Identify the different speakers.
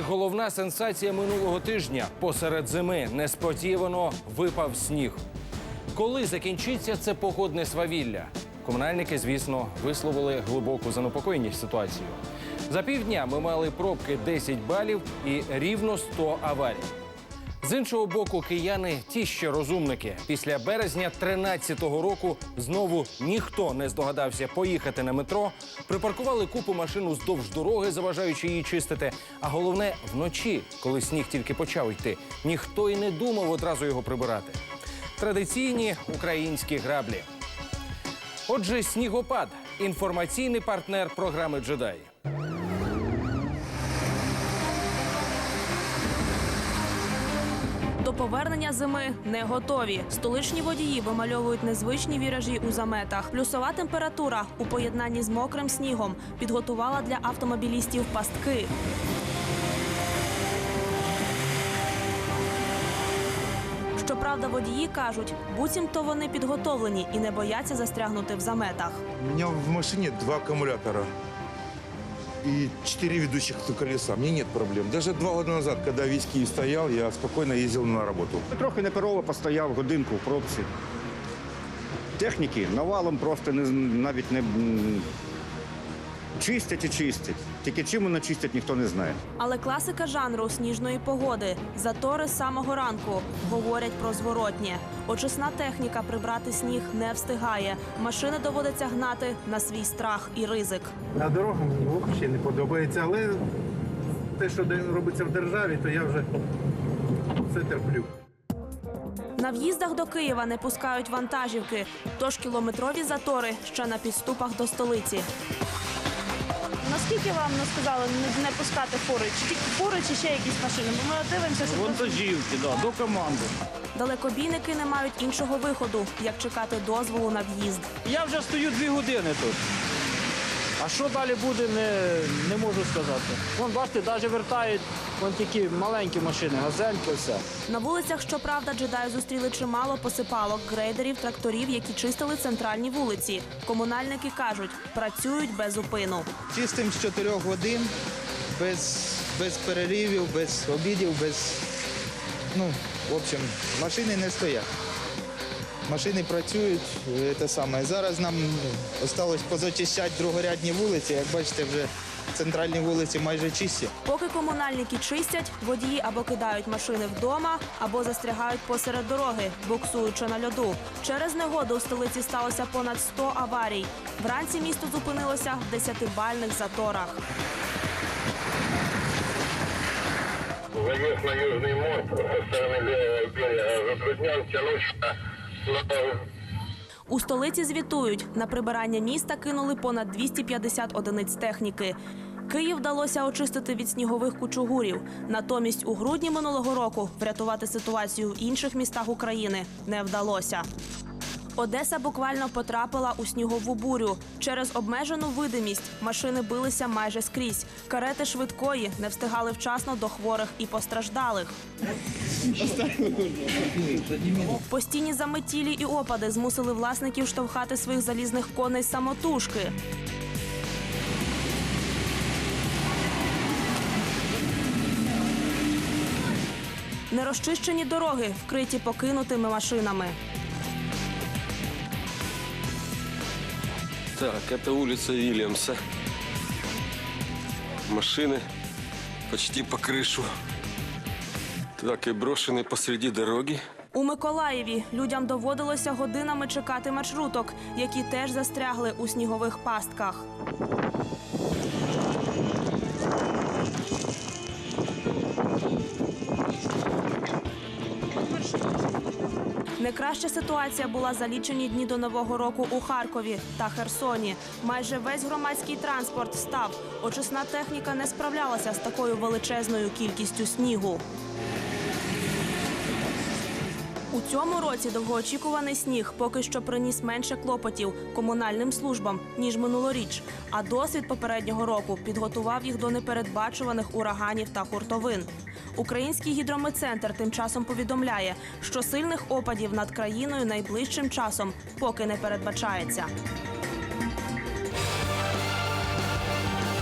Speaker 1: Головна сенсація минулого тижня посеред зими несподівано випав сніг. Коли закінчиться це погодне свавілля? Комунальники, звісно, висловили глибоку занепокоєність ситуацією. За півдня ми мали пробки 10 балів і рівно 100 аварій. З іншого боку, кияни ті ще розумники. Після березня 13-го року знову ніхто не здогадався поїхати на метро, припаркували купу машин уздовж дороги, заважаючи її чистити. А головне, вночі, коли сніг тільки почав йти, ніхто й не думав одразу його прибирати. Традиційні українські граблі. Отже, снігопад інформаційний партнер програми Джедай.
Speaker 2: Повернення зими не готові. Столичні водії вимальовують незвичні віражі у заметах. Плюсова температура у поєднанні з мокрим снігом підготувала для автомобілістів пастки. Щоправда, водії кажуть, буцімто вони підготовлені і не бояться застрягнути в заметах.
Speaker 3: У меня в машине два аккумулятора и четыре ведущих колеса. Мне нет проблем. Даже два года назад, когда весь Киев стоял, я спокойно ездил на работу.
Speaker 4: Трохи неперово постояв годинку в пробці. Техніки навалом просто не, навіть не чистять і чистять. Тільки чим вони чистять, ніхто не знає.
Speaker 2: Але класика жанру сніжної погоди затори з самого ранку говорять про зворотнє. Очисна техніка прибрати сніг не встигає. Машини доводиться гнати на свій страх і ризик.
Speaker 5: На дорогах мені взагалі не подобається, але те, що де- робиться в державі, то я вже все терплю.
Speaker 2: На в'їздах до Києва не пускають вантажівки, тож кілометрові затори ще на підступах до столиці.
Speaker 6: Наскільки вам не сказали не, не пускати фури? Чи тільки фури, чи ще якісь машини? Бо ми дивимося, що
Speaker 4: Вантажівки, да, до команди.
Speaker 2: Далекобійники не мають іншого виходу, як чекати дозволу на в'їзд.
Speaker 7: Я вже стою дві години тут. А що далі буде, не, не можу сказати. Вон, бачите, навіть вертають вон такі маленькі машини, газельки, все.
Speaker 2: На вулицях, щоправда, джедаї зустріли чимало посипалок, грейдерів, тракторів, які чистили центральні вулиці. Комунальники кажуть, працюють без упину.
Speaker 8: Чистим з 4 годин, без, без переривів, без обідів, без. Ну, в общем, машини не стоять. Машини працюють, те саме. Зараз нам осталось позачищати другорядні вулиці. Як бачите, вже центральні вулиці майже чисті.
Speaker 2: Поки комунальники чистять, водії або кидають машини вдома, або застрягають посеред дороги, буксуючи на льоду. Через негоду у столиці сталося понад 100 аварій. Вранці місто зупинилося в десятибальних заторах.
Speaker 9: заезд на Южный мост со стороны левого берега затруднялся на
Speaker 2: У столиці звітують, на прибирання міста кинули понад 250 одиниць техніки. Київ вдалося очистити від снігових кучугурів. Натомість у грудні минулого року врятувати ситуацію в інших містах України не вдалося. Одеса буквально потрапила у снігову бурю. Через обмежену видимість машини билися майже скрізь. Карети швидкої не встигали вчасно до хворих і постраждалих. Постійні заметілі і опади змусили власників штовхати своїх залізних коней самотужки. Нерозчищені дороги вкриті покинутими машинами.
Speaker 10: Так, это улица Вильямса. Машины почти по крышу. Так, и брошены посреди дороги.
Speaker 2: У Миколаєві людям доводилося годинами чекати маршруток, які теж застрягли у снігових пастках. Не краща ситуація була за лічені дні до нового року у Харкові та Херсоні. Майже весь громадський транспорт став. Очисна техніка не справлялася з такою величезною кількістю снігу. У цьому році довгоочікуваний сніг поки що приніс менше клопотів комунальним службам ніж минулоріч. А досвід попереднього року підготував їх до непередбачуваних ураганів та хуртовин. Український гідрометцентр тим часом повідомляє, що сильних опадів над країною найближчим часом поки не передбачається.